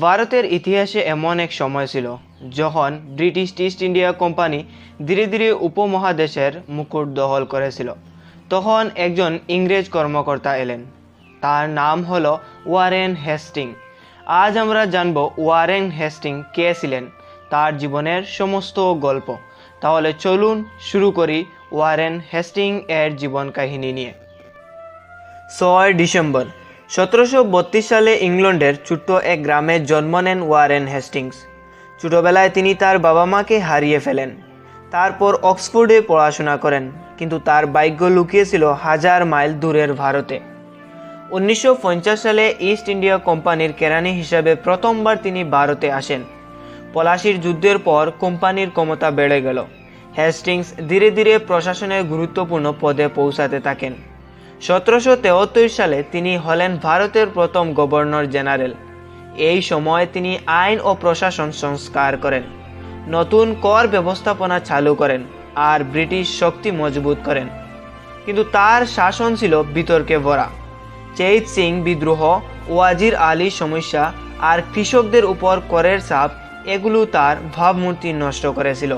ভারতের ইতিহাসে এমন এক সময় ছিল যখন ব্রিটিশ ইস্ট ইন্ডিয়া কোম্পানি ধীরে ধীরে উপমহাদেশের মুকুট দখল করেছিল। তখন একজন ইংরেজ কর্মকর্তা এলেন। তার নাম হল ওয়ারেন হেস্টিং আজ আমরা জানব ওয়ারেন হেস্টিং কে ছিলেন, তার জীবনের সমস্ত গল্প। তাহলে চলুন শুরু করি ওয়ারেন হেস্টিং এর জীবন কাহিনী নিয়ে। ছয় ডিসেম্বর সতেরোশো বত্রিশ সালে ইংল্যান্ডের ছোট্ট এক গ্রামে জন্ম নেন ওয়ারেন হেস্টিংস। ছোটবেলায় তিনি তার বাবা মাকে হারিয়ে ফেলেন। তারপর অক্সফোর্ডে পড়াশোনা করেন, কিন্তু তার ভাগ্য লুকিয়েছিল হাজার মাইল দূরের ভারতে। উনিশশো পঞ্চাশ সালে ইস্ট ইন্ডিয়া কোম্পানির কেরানি হিসাবে প্রথমবার তিনি ভারতে আসেন। পলাশির যুদ্ধের পর কোম্পানির ক্ষমতা বেড়ে গেল। হেস্টিংস ধীরে ধীরে প্রশাসনের গুরুত্বপূর্ণ পদে পৌঁছাতে থাকেন। সতেরোশো তেহত্তর সালে তিনি হলেন ভারতের প্রথম গভর্নর জেনারেল। এই সময়ে তিনি আইন ও প্রশাসন সংস্কার করেন, নতুন কর ব্যবস্থাপনা চালু করেন আর ব্রিটিশ শক্তি মজবুত করেন। কিন্তু তার শাসন ছিল বিতর্কে ভরা। চেইত সিং বিদ্রোহ, ওয়াজির আলী সমস্যা আর কৃষকদের উপর করের চাপ, এগুলো তার ভাবমূর্তি নষ্ট করেছিল।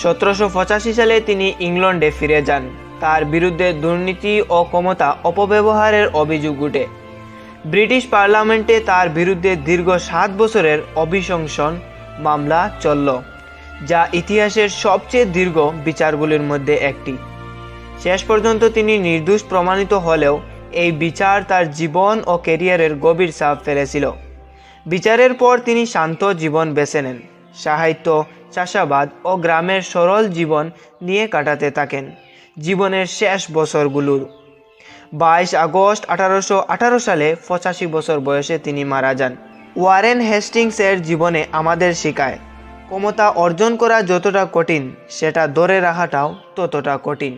সতেরোশো পঁচাশি সালে তিনি ইংল্যান্ডে ফিরে যান। তার বিরুদ্ধে দুর্নীতি ও ক্ষমতা অপব্যবহারের অভিযোগ উঠে। ব্রিটিশ পার্লামেন্টে তার বিরুদ্ধে দীর্ঘ সাত বছরের অভিশংসন মামলা চলল, যা ইতিহাসের সবচেয়ে দীর্ঘ বিচারগুলির মধ্যে একটি। শেষ পর্যন্ত তিনি নির্দোষ প্রমাণিত হলেও এই বিচার তার জীবন ও ক্যারিয়ারের গভীর চাপ ফেলেছিল। বিচারের পর তিনি শান্ত জীবন বেছে নেন, সাহিত্য, চাষাবাদ ও গ্রামের সরল জীবন নিয়ে কাটাতে থাকেন। জীবনের শেষ বছরগুলোর। বাইশ আগস্ট আঠারোশো আঠারো সালে পঁচাশি বছর বয়সে তিনি মারা যান। ওয়ারেন হেস্টিংসের জীবনে আমাদের শেখায়, ক্ষমতা অর্জন করা যতটা কঠিন, সেটা ধরে রাখাটাও ততটা কঠিন।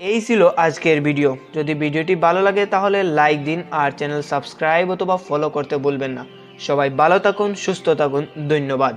এই ছিল আজকের ভিডিও। যদি ভিডিওটি ভালো লাগে, তাহলে লাইক দিন আর চ্যানেল সাবস্ক্রাইব অথবা ফলো করতে ভুলবেন না। সবাই ভালো থাকুন, সুস্থ থাকুন, ধন্যবাদ।